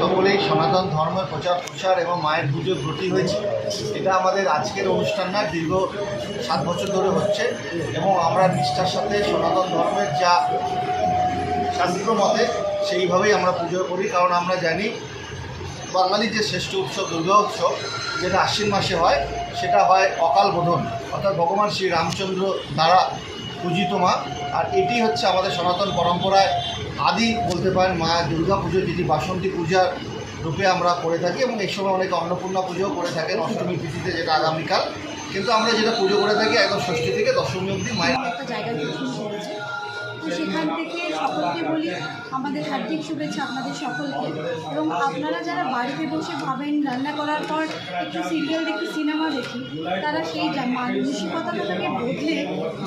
সকলেই সনাতন ধর্মের প্রচার প্রসার এবং মায়ের পুজো ব্রতী হয়েছি। এটা আমাদের আজকের অনুষ্ঠান না, দীর্ঘ সাত বছর ধরে হচ্ছে এবং আমরা নিষ্ঠার সাথে সনাতন ধর্মের যা শাস্ত্র মতে সেইভাবেই আমরা পুজো করি। কারণ আমরা জানি, বাঙালির যে শ্রেষ্ঠ উৎসব, দুর্গা উৎসব, যেটা আশ্বিন মাসে হয়, সেটা হয় অকাল বোধন। অর্থাৎ ভগবান শ্রী রামচন্দ্র দ্বারা পূজিত মা। আর এটি হচ্ছে আমাদের সনাতন পরম্পরায় আদি বলতে পারেন মা দুর্গা পুজো যেটি বাসন্তী পূজার রূপে আমরা করে থাকি এবং এই সময় অনেকে অন্নপূর্ণা পুজোও করে থাকেন অষ্টমী তিথিতে যেটা আগামীকাল। কিন্তু আমরা যেটা পুজো করে থাকি একদম ষষ্ঠী থেকে দশমী অবধি মায়ের একটা করেছে তো সেখান থেকে সকলকে বলি আমাদের হার্দিক শুভেচ্ছা আপনাদের সকলকে। এবং আপনারা যারা বাড়িতে বসে ভাবেন রান্না করার পর একটু সিরিয়াল দেখি সিনেমা দেখি তারা সেই মানসিকতাটাকে বদলে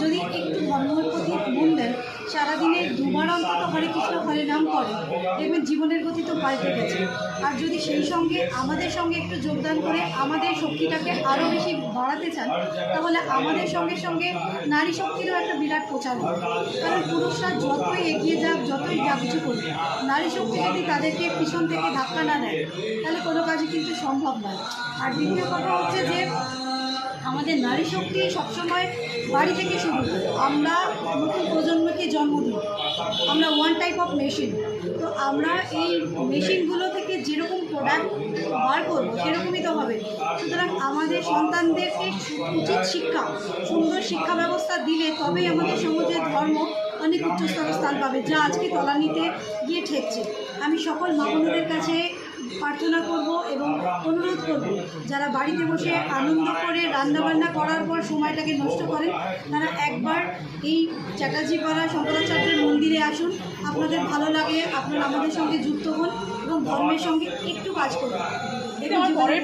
যদি একটু ধর্মের প্রতি মন দেন সারাদিনে দুবার কৃষ্ণ হরে নাম করে, দেখবেন জীবনের গতি তো পাল্টে গেছে। আর যদি সেই সঙ্গে, আমাদের সঙ্গে একটু যোগদান করে আমাদের শক্তিটাকে আরও বেশি বাড়াতে চান, তাহলে আমাদের সঙ্গে সঙ্গে নারী শক্তিরও একটা বিরাট প্রচার হবে। কারণ পুরুষরা যতই এগিয়ে যাক, যতই যা কিছু করবে নারী শক্তি যদি তাদেরকে পিছন থেকে ধাক্কা না নেয় তাহলে কোনো কাজই কিন্তু সম্ভব নয়। আর দ্বিতীয় কথা হচ্ছে যে আমাদের নারী শক্তি সবসময় বাড়ি থেকে শুরু আমরা নতুন প্রজন্মকে জন্ম দিই। আমরা ওয়ান টাইপ অফ মেশিন তো আমরা এই মেশিনগুলো থেকে যেরকম প্রোডাক্ট বার করব, সেরকমই তো হবে। সুতরাং আমাদের সন্তানদেরকে উচিত শিক্ষা, সুন্দর শিক্ষা ব্যবস্থা দিলে তবেই আমাদের সমাজের ধর্ম অনেক উচ্চস্তর স্থান পাবে। যা আজকে তলানিতে গিয়ে ঠেকছে। আমি সকল মামুনদের কাছে প্রার্থনা অনুরোধ করব, যারা বাড়িতে বসে আনন্দ করে রান্নাবান্না করার পর সময়টাকে নষ্ট করেন, তারা একবার এই চ্যাটার্জিপাড়া শঙ্করাচার্যের মন্দিরে আসুন। আপনাদের ভালো লাগে, আপনারা আমাদের সঙ্গে যুক্ত হন এবং ধর্মের সঙ্গে একটু কাজ করুন। এবং